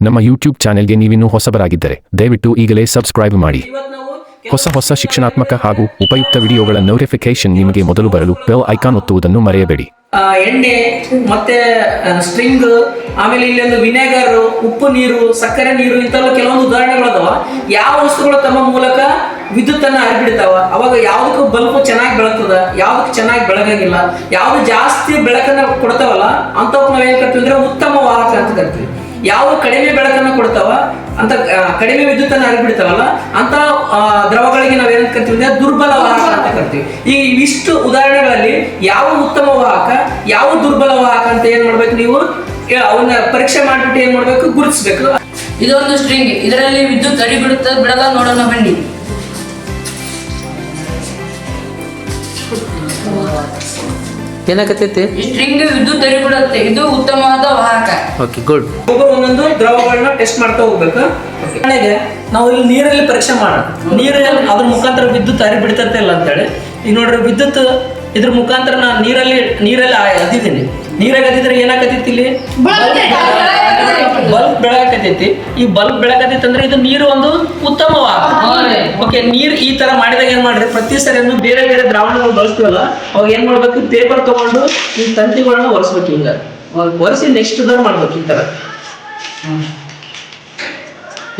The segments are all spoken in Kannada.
ನಮ್ಮ ಯೂಟ್ಯೂಬ್ ಚಾನೆಲ್ಗೆ ನೀವಿನ್ನೂ ಹೊಸಬರಾಗಿದ್ದರೆ ದಯವಿಟ್ಟು ಈಗಲೇ ಸಬ್ಸ್ಕ್ರೈಬ್ ಮಾಡಿ. ಹೊಸ ಹೊಸ ಶಿಕ್ಷಣಾತ್ಮಕ ಹಾಗೂ ಉಪಯುಕ್ತ ವಿಡಿಯೋಗಳ ನೋಟಿಫಿಕೇಶನ್ ನಿಮಗೆ ಮೊದಲು ಬರಲು ಬೆಲ್ ಐಕಾನ್ ಒತ್ತುವುದನ್ನು ಮರೆಯಬೇಡಿ. ಎಣ್ಣೆ ಮತ್ತೆ ಸ್ಟ್ರಿಂಗ್ ಆಮೇಲೆ ಇಲ್ಲಿ ಒಂದು ವಿನೆಗರ್ ಉಪ್ಪು ನೀರು ಸಕ್ಕರೆ ನೀರು ಇಂಥ ಕೆಲವೊಂದು ಉದಾಹರಣೆಗಳು ಅದಾವ ಯಾವ ವಸ್ತುಗಳು ತಮ್ಮ ಮೂಲಕ ವಿದ್ಯುತ್ತನ್ನ ಹರಿಬಿಡ್ತಾವ. ಅವಾಗ ಯಾವ್ದಕ್ಕೂ ಬಲ್ಬು ಚೆನ್ನಾಗಿ ಬೆಳಗ್ತದ, ಯಾವ್ದಕ್ಕೆ ಚೆನ್ನಾಗಿ ಬೆಳಗಂಗಿಲ್ಲ. ಯಾವ್ದು ಜಾಸ್ತಿ ಬೆಳಕನ್ನ ಕೊಡ್ತಾವಲ್ಲ ನಾವು ನಾವೇನ್ ಕರ್ತೀವಿ ಅಂದ್ರೆ ಉತ್ತಮ ವಾಹಕ ಅಂತ ಕರಿತೀವಿ ಯಾವ ಕಡಿಮೆ ಬೆಳಕನ್ನ ಕೊಡ್ತಾವ, ಅಂತ ಕಡಿಮೆ ವಿದ್ಯುತ್ತನ್ನ ಹರಿಬಿಡ್ತಾವಲ್ಲ, ಅಂತ ದ್ರವಗಳಿಗೆ ನಾವೇನಂತ ಕರ್ತೀವಿ ಅಂದ್ರೆ ದುರ್ಬಲ ವಾಹಕ ಅಂತ ಕರಿತೀವಿ ಈ ಇಷ್ಟು ಉದಾಹರಣೆಗಳಲ್ಲಿ ಯಾವ ಉತ್ತಮ ವಾಹಕ, ಯಾವ ದುರ್ಬಲ ವಾಹಕ ಅಂತ ಏನ್ ಮಾಡ್ಬೇಕು ನೀವು? ಅವನ್ನ ಪರೀಕ್ಷೆ ಮಾಡ್ಬಿಟ್ಟು ಏನ್ ಮಾಡ್ಬೇಕು? ಗುರುತಿಸ್ಬೇಕು. ಇದೊಂದು ಸ್ಟ್ರಿಂಗ್. ಇದರಲ್ಲಿ ವಿದ್ಯುತ್ ಹರಿ ಬಿಡುತ್ತದೆ ಬಿಡಲ್ಲ ನೋಡೋಣ ಬನ್ನಿ. ಏನಾಗತ್ತೈತಿ? ಸ್ಟ್ರಿಂಗ್ ವಿದ್ಯುತ್ ತೆರೆಬಿಡುತ್ತೆ ಬಿಡುತ್ತೆ ಇದು ಉತ್ತಮವಾದ ವಾಹಕ. ಓಕೆ ಗುಡ್ ಒಬ್ಬರು ಒಂದೊಂದು ದ್ರವಗಳನ್ನ ಟೆಸ್ಟ್ ಮಾಡ್ತಾ ಹೋಗ್ಬೇಕು. ಉದಾಹರಣೆಗೆ ನಾವು ಇಲ್ಲಿ ನೀರಲ್ಲಿ ಪರೀಕ್ಷೆ ಮಾಡೋಣ. ನೀರಲ್ಲಿ ಅದ್ರ ಮುಖಾಂತರ ವಿದ್ಯುತ್ ಹರಿ ಬಿಡ್ತೈತೆ ಇಲ್ಲ ಅಂತೇಳಿ. ಈಗ ನೋಡ್ರಿ ವಿದ್ಯುತ್ ಇದ್ರ ಮುಖಾಂತರ ನಾನು ನೀರಲ್ಲಿ ನೀರಲ್ಲಿ ಅದಿದ್ದೀನಿ. ನೀರಾಗ ಅದಿದ್ರೆ ಏನಾಗತ್ತೈತಿ ಇಲ್ಲಿ? ಬೆಳಕತೈತಿ ಈ ಬಲ್ಬ್ ಬೆಳಕತೈತಿ ಅಂದ್ರೆ ಇದು ನೀರು ಒಂದು ಉತ್ತಮವಾದ. ಓಕೆ ನೀರ್ ಈ ತರ ಮಾಡಿದಾಗ ಏನ್ ಮಾಡ್ರಿ? ಪ್ರತಿ ಸರಿಯನ್ನು ಬೇರೆ ಬೇರೆ ದ್ರಾವಣಗಳು ಬಳಸ್ತೀವಲ್ಲ ಅವಾಗ ಏನ್ ಮಾಡ್ಬೇಕು? ಪೇಪರ್ ತಗೊಂಡು ಈ ತಂತಿಗಳನ್ನ ಒರೆಸ್ಬೇಕು ಹಿಂಗ. ಒರೆಸಿ ನೆಕ್ಸ್ಟ್ ಇದನ್ನ ಮಾಡ್ಬೇಕು ಈ ತರ.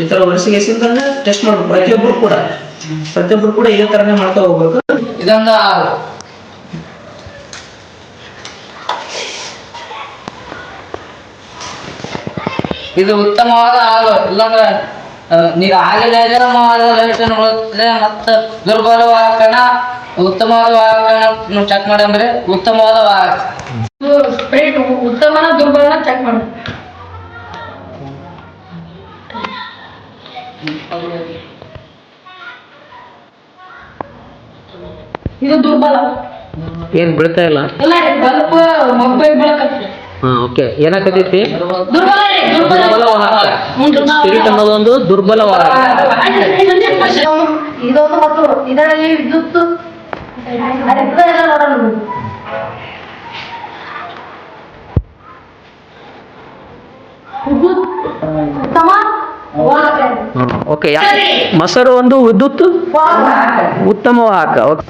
ಈ ತರ ಟೆಸ್ಟ್ ಮಾಡ್ಬೇಕು ಪ್ರತಿಯೊಬ್ರು ಕೂಡ. ಪ್ರತಿಯೊಬ್ರು ಕೂಡ ಇದೇ ತರನೇ ಮಾಡ್ತಾ ಹೋಗ್ಬೇಕು. ಇದೊಂದು ಇದು ಉತ್ತಮವಾದ ಹಾಲು. ಇಲ್ಲಾಂದ್ರೆ ನೀವು ಲೈಟನ್ನು ಬಳಸಿದ್ರೆ ಮತ್ತು ದುರ್ಬಲ ವಾಹಕಣ ಉತ್ತಮವಾದ ವಾಹಕಣ ಚೆಕ್ ಮಾಡಂದ್ರೆ ಉತ್ತಮವಾದ ವಾಹಕ. ಸ್ಪ್ರೇಟ್ ಉತ್ತಮನ ದುರ್ಬಲನ ಚೆಕ್ ಮಾಡಿ. ಇದು ದುರ್ಬಲ. ಏನ್ ಬೀಳ್ತಾ ಇಲ್ಲ? ಇಲ್ಲ ಬಲ್ಪ್ ಮೊಬೈಲ್ ಬೆಳಕತ್ತೆ ಹಾ ಓಕೆ ಏನಾಗತೈತಿ ಒಂದು. ಸ್ಪಿರಿಟ್ ಅನ್ನೋದೊಂದು ದುರ್ಬಲ ವಾಹಕ ಇದೊಂದು ಮತ್ತು ಇದರಲ್ಲಿ ವಿದ್ಯುತ್. ಓಕೆ ಮೊಸರು ಒಂದು ವಿದ್ಯುತ್. ಉತ್ತಮ ವಾಹಕ ಓಕೆ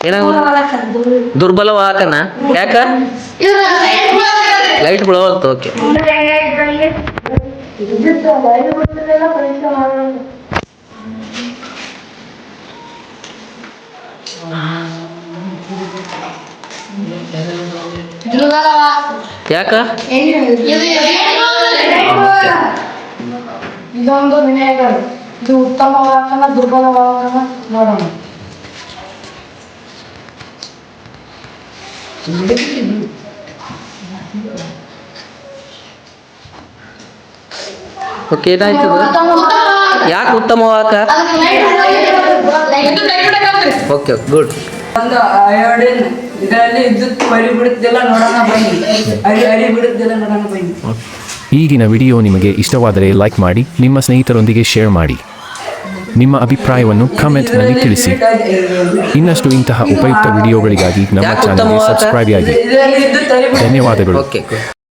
ಏನಾಗ ದುರ್ಬಲವಾಕನ ಯಾಕ? ಲೈಟ್ ಬೀಳವಲ್ತು ಓಕೆ ಯಾಕ? ಇದೊಂದು ವಿನಾಯಕರು ಇದು ಉತ್ತಮ ವಾಹನ ದುರ್ಬಲ ವಾಹನ ನೋಡೋಣ. ಓಕೆ ಏನಾಯ್ತು ಯಾಕೆ ಉತ್ತಮವಾಕ ಓಕೆ ಗುಡ್ ಒಂದು ಅಯೋಡಿನ್ ಇದರಲ್ಲಿ ವಿದ್ಯುತ್ ಹರಿ ಬಿಡುತ್ತಿಲ್ಲ ನೋಡೋಣ ಬನ್ನಿ. ಹರಿ ಹರಿ ಬಿಡುತ್ತಿಲ್ಲ ನೋಡೋಣ ಬನ್ನಿ. ಈಗಿನ ವಿಡಿಯೋ ನಿಮಗೆ ಇಷ್ಟವಾದರೆ ಲೈಕ್ ಮಾಡಿ ನಿಮ್ಮ ಸ್ನೇಹಿತರೊಂದಿಗೆ ಶೇರ್ ಮಾಡಿ. ನಿಮ್ಮ ಅಭಿಪ್ರಾಯವನ್ನು ಕಮೆಂಟ್ನಲ್ಲಿ ತಿಳಿಸಿ. ಇನ್ನಷ್ಟು ಇಂತಹ ಉಪಯುಕ್ತ ವಿಡಿಯೋಗಳಿಗಾಗಿ ನಮ್ಮ ಚಾನಲ್ಗೆ ಸಬ್ಸ್ಕ್ರೈಬ್ ಆಗಿ. ಧನ್ಯವಾದಗಳು.